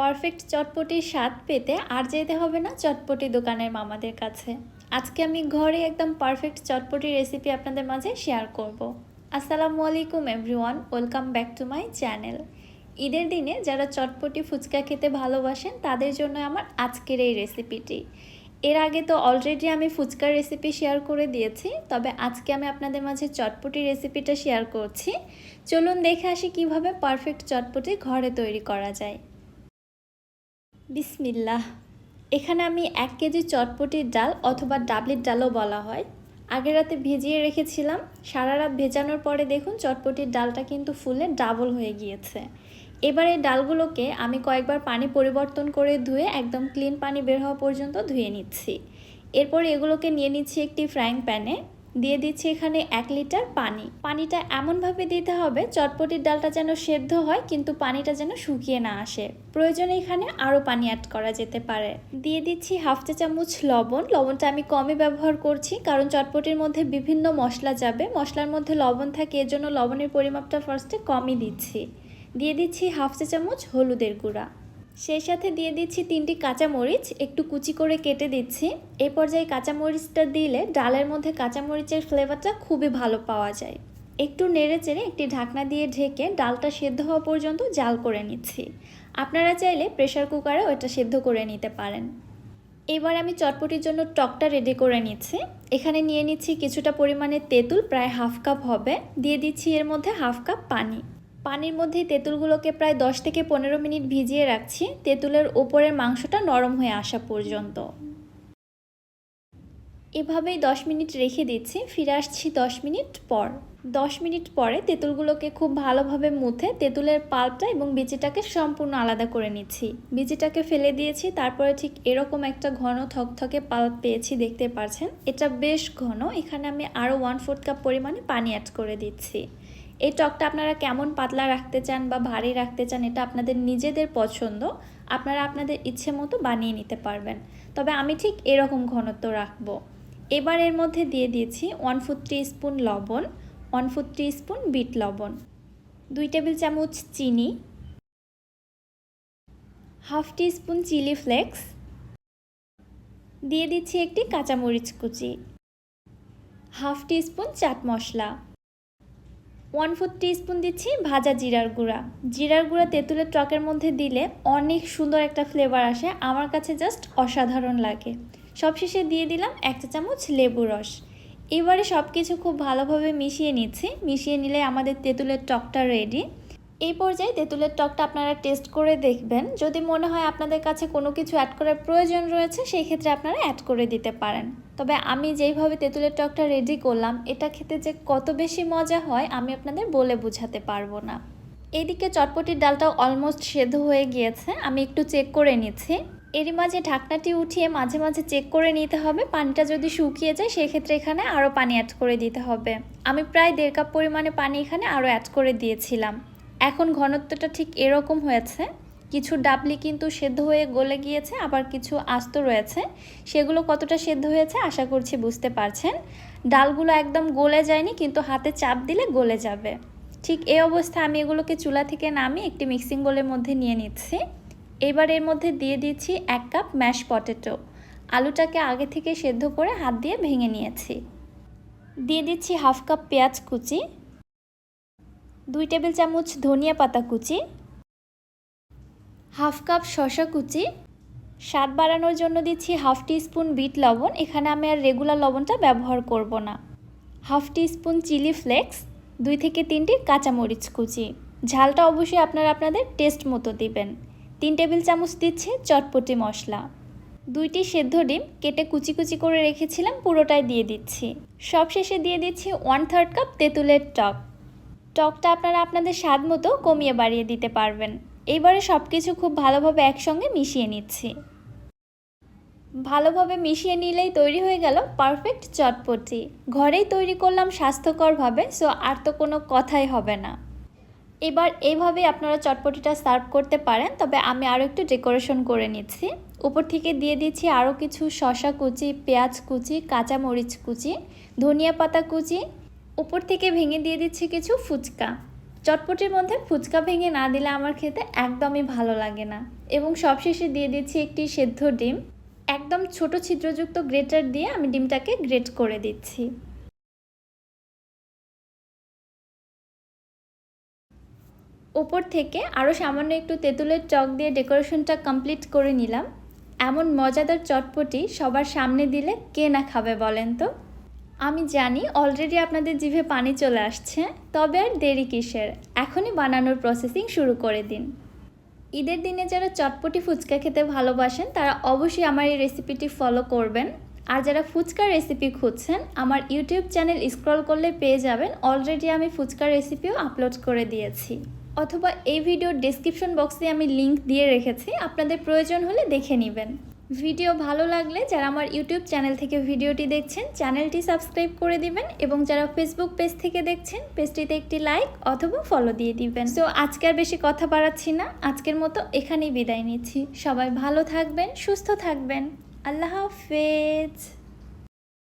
Perfect চটপটির স্বাদ পেতে আর যেতে হবে না চটপটি দোকানের মামাদের কাছে। আজকে আমি ঘরে একদম পারফেক্ট চটপটি রেসিপি আপনাদের মাঝে শেয়ার করব। আসসালামু আলাইকুম everyone welcome back to my channel ঈদের দিনে যারা চটপটি ফুচকা খেতে ভালোবাসেন, তাদের জন্য আমার আজকের এই রেসিপিটি এর আগে তো অলরেডি আমি ফুচকার রেসিপি শেয়ার করে দিয়েছি, তবে আজকে আমি আপনাদের মাঝে চটপটি রেসিপিটা শেয়ার করছি। চলুন দেখে আসি কীভাবে পারফেক্ট চটপটি ঘরে তৈরি করা যায়। বিসমিল্লাহ। এখানে আমি এক কেজি চটপটির ডাল অথবা ডাবলির ডালও বলা হয়। আগের রাতে ভিজিয়ে রেখেছিলাম। সারা রাত ভেজানোর পরে দেখুন চটপটির ডালটা কিন্তু ফুলে ডাবল হয়ে গিয়েছে। এবার এই ডালগুলোকে আমি কয়েকবার পানি পরিবর্তন করে ধুয়ে একদম ক্লিন পানি বের হওয়া পর্যন্ত ধুয়ে নিচ্ছি। এরপর এগুলোকে নিয়ে নিচ্ছি একটি ফ্রাইং প্যানে। দিয়ে দিচ্ছি এখানে এক লিটার পানি। পানিটা এমনভাবে দিতে হবে চটপটির ডালটা যেন সেদ্ধ হয়, কিন্তু পানিটা যেন শুকিয়ে না আসে। প্রয়োজনে এখানে আরও পানি অ্যাড করা যেতে পারে। দিয়ে দিচ্ছি হাফ চা চামচ লবণ। লবণটা আমি কমই ব্যবহার করছি, কারণ চটপটির মধ্যে বিভিন্ন মশলা যাবে। মশলার মধ্যে লবণ থাকে, এর জন্য লবণের পরিমাপটা ফার্স্টে কমই দিচ্ছি। দিয়ে দিচ্ছি হাফ চা চামচ হলুদের গুঁড়া। সেই সাথে দিয়ে দিচ্ছি তিনটি কাঁচামরিচ, একটু কুচি করে কেটে দিচ্ছি। এই পর্যায়ে কাঁচামরিচটা দিলে ডালের মধ্যে কাঁচামরিচের ফ্লেভারটা খুবই ভালো পাওয়া যায়। একটু নেড়ে চেড়ে একটি ঢাকনা দিয়ে ঢেকে ডালটা সেদ্ধ হওয়া পর্যন্ত জাল করে নিচ্ছি। আপনারা চাইলে প্রেশার কুকারে ওটা সেদ্ধ করে নিতে পারেন। এবার আমি চটপটির জন্য টকটা রেডি করে নিচ্ছি। এখানে নিয়ে নিচ্ছি কিছুটা পরিমাণে তেঁতুল, প্রায় হাফ কাপ হবে। দিয়ে দিচ্ছি এর মধ্যে হাফ কাপ পানি। পানির মধ্যে তেঁতুলগুলোকে প্রায় দশ থেকে পনেরো মিনিট ভিজিয়ে রাখছি। তেঁতুলের ওপরের মাংসটা নরম হয়ে আসা পর্যন্ত। এভাবেই দশ মিনিট রেখে দিচ্ছি। ফিরে আসছি দশ মিনিট পর। দশ মিনিট পরে তেঁতুলগুলোকে খুব ভালোভাবে মুথে তেঁতুলের পাল্পটা এবং বিচিটাকে সম্পূর্ণ আলাদা করে নিচ্ছি। বিচিটাকে ফেলে দিয়েছি, তারপরে ঠিক এরকম একটা ঘন থকথকে পাল্প পেয়েছি, দেখতে পাচ্ছেন। এটা বেশ ঘন। এখানে আমি আরও ওয়ান ফোর্থ কাপ পরিমাণে পানি অ্যাড করে দিচ্ছি। এই টকটা আপনারা কেমন পাতলা রাখতে চান বা ভারী রাখতে চান এটা আপনাদের নিজেদের পছন্দ, আপনারা আপনাদের ইচ্ছে মতো বানিয়ে নিতে পারবেন। তবে আমি ঠিক এরকম ঘনত্ব রাখব। এবার এর মধ্যে দিয়ে দিয়েছি ওয়ান ফুট স্পুন লবণ ওয়ান ফুট স্পুন বিট লবণ, দুই টেবিল চামচ চিনি half teaspoon chilli flakes দিয়ে দিচ্ছি একটি কাঁচামরিচ কুচি half teaspoon chaat masala. One four spoon দিচ্ছি ভাজা জিরার গুঁড়া। জিরার গুঁড়া তেঁতুলের টকের মধ্যে দিলে অনেক সুন্দর একটা ফ্লেভার আসে, আমার কাছে জাস্ট অসাধারণ লাগে। সবশেষে দিয়ে দিলাম একটা চামচ লেবু রস। এবারে সব কিছু খুব ভালোভাবে মিশিয়ে নিচ্ছি, মিশিয়ে নিলে আমাদের তেঁতুলের টকটা রেডি এই পর্যায়ে তেঁতুলের টকটা আপনারা টেস্ট করে দেখবেন। যদি মনে হয় আপনাদের কাছে কোনো কিছু অ্যাড করার প্রয়োজন রয়েছে, সেই ক্ষেত্রে আপনারা অ্যাড করে দিতে পারেন। তবে আমি যেইভাবে তেঁতুলের টকটা রেডি করলাম, এটা খেতে যে কত বেশি মজা হয়, আমি আপনাদের বলে বোঝাতে পারব না। এদিকে চটপটির ডালটাও অলমোস্ট সেদ্ধ হয়ে গিয়েছে, আমি একটু চেক করে নিচ্ছি। এরই মাঝে ঢাকনাটি উঠিয়ে মাঝে মাঝে চেক করে নিতে হবে, পানিটা যদি শুকিয়ে যায় সেক্ষেত্রে এখানে আরও পানি অ্যাড করে দিতে হবে। আমি প্রায় দেড় কাপ পরিমাণে পানি এখানে আরও অ্যাড করে দিয়েছিলাম। এখন ঘনত্বটা ঠিক এরকম হয়েছে। কিছু ডাবলি কিন্তু সেদ্ধ হয়ে গলে গিয়েছে, আবার কিছু আস্ত রয়েছে। সেগুলো কতটা সেদ্ধ হয়েছে আশা করছি বুঝতে পারছেন। ডালগুলো একদম গলে যায়নি, কিন্তু হাতে চাপ দিলে গলে যাবে। ঠিক এই অবস্থা আমি এগুলোকে চুলা থেকে নামিয়ে একটি মিক্সিং বোলের মধ্যে নিয়ে নিচ্ছি। এবার এর মধ্যে দিয়ে দিচ্ছি এক কাপ ম্যাশ পটেটো। আলুটাকে আগে থেকে সেদ্ধ করে হাত দিয়ে ভেঙে নিয়েছি। দিয়ে দিচ্ছি হাফ কাপ পেঁয়াজ কুচি। দুই টেবিল চামচ ধনিয়া পাতা কুচি, হাফ কাপ শশা কুচি, স্বাদ বাড়ানোর জন্য দিচ্ছি হাফ টি স্পুন বিট লবণ। এখানে আমি আর রেগুলার লবণটা ব্যবহার করব না। Half teaspoon chilli flakes, দুই থেকে তিনটি কাঁচামরিচ কুচি। ঝালটা অবশ্যই আপনারা আপনাদের টেস্ট মতো দিবেন। তিন টেবিল চামচ দিচ্ছে চটপটি মশলা। দুইটি সেদ্ধ ডিম কেটে কুচি কুচি করে রেখেছিলাম, পুরোটাই দিয়ে দিচ্ছি। সবশেষে দিয়ে দিচ্ছি ওয়ান থার্ড কাপ তেঁতুলের টক। টকটা আপনারা আপনাদের স্বাদ মতো কমিয়ে বাড়িয়ে দিতে পারবেন। এইবারে সব কিছু খুব ভালোভাবে একসঙ্গে মিশিয়ে নিচ্ছি। ভালোভাবে মিশিয়ে নিলেই তৈরি হয়ে গেল পারফেক্ট চটপটি। ঘরেই তৈরি করলাম স্বাস্থ্যকরভাবে, সো আর তো কোনো কথাই হবে না। এবার এইভাবে আপনারা চটপটিটা সার্ভ করতে পারেন, তবে আমি আরও একটু ডেকোরেশন করে নিচ্ছি। উপর থেকে দিয়ে দিচ্ছি আরও কিছু শশা কুচি, পেঁয়াজ কুচি কাঁচা মরিচ কুচি, ধনিয়া পাতা কুচি উপর থেকে ভেঙে দিয়ে দিচ্ছি কিছু ফুচকা। চটপটির মধ্যে ফুচকা ভেঙে না দিলে আমার খেতে একদমই ভালো লাগে না। এবং সবশেষে দিয়ে দিচ্ছি একটি সেদ্ধ ডিম। একদম ছোট ছিদ্রযুক্ত গ্রেটার দিয়ে আমি ডিমটাকে গ্রেট করে দিচ্ছি। ওপর থেকে আরও সামান্য একটু তেঁতুলের চক দিয়ে ডেকোরেশনটা কমপ্লিট করে নিলাম। এমন মজাদার চটপটি সবার সামনে দিলে কে না খাবে বলেন তো? আমি জানি অলরেডি আপনাদের জিভে পানি চলে আসছে, তবে আর দেরি কিসের? এখনই বানানোর প্রসেসিং শুরু করে দিন। ঈদের দিনে যারা চটপটি ফুচকা খেতে ভালোবাসেন, তারা অবশ্যই আমার এই রেসিপিটি ফলো করবেন। আর যারা ফুচকার রেসিপি খুঁজছেন, আমার ইউটিউব চ্যানেল স্ক্রল করলে পেয়ে যাবেন অলরেডি আমি ফুচকার রেসিপিও আপলোড করে দিয়েছি। অথবা এই ভিডিওর ডেসক্রিপশন বক্সে আমি লিংক দিয়ে রেখেছি, আপনাদের প্রয়োজন হলে দেখে নেবেন। ভিডিও ভালো লাগলে যারা আমার ইউটিউব চ্যানেল থেকে ভিডিওটি দেখছেন, চ্যানেলটি সাবস্ক্রাইব করে দিবেন এবং যারা ফেসবুক পেজ থেকে দেখছেন পেজটিতে একটি লাইক অথবা ফলো দিয়ে দিবেন। তো আজকে আর বেশি কথা বাড়াচ্ছি না। আজকের মতো এখানেই বিদায় নিচ্ছি। সবাই ভালো থাকবেন, সুস্থ থাকবেন। আল্লাহ হাফেজ।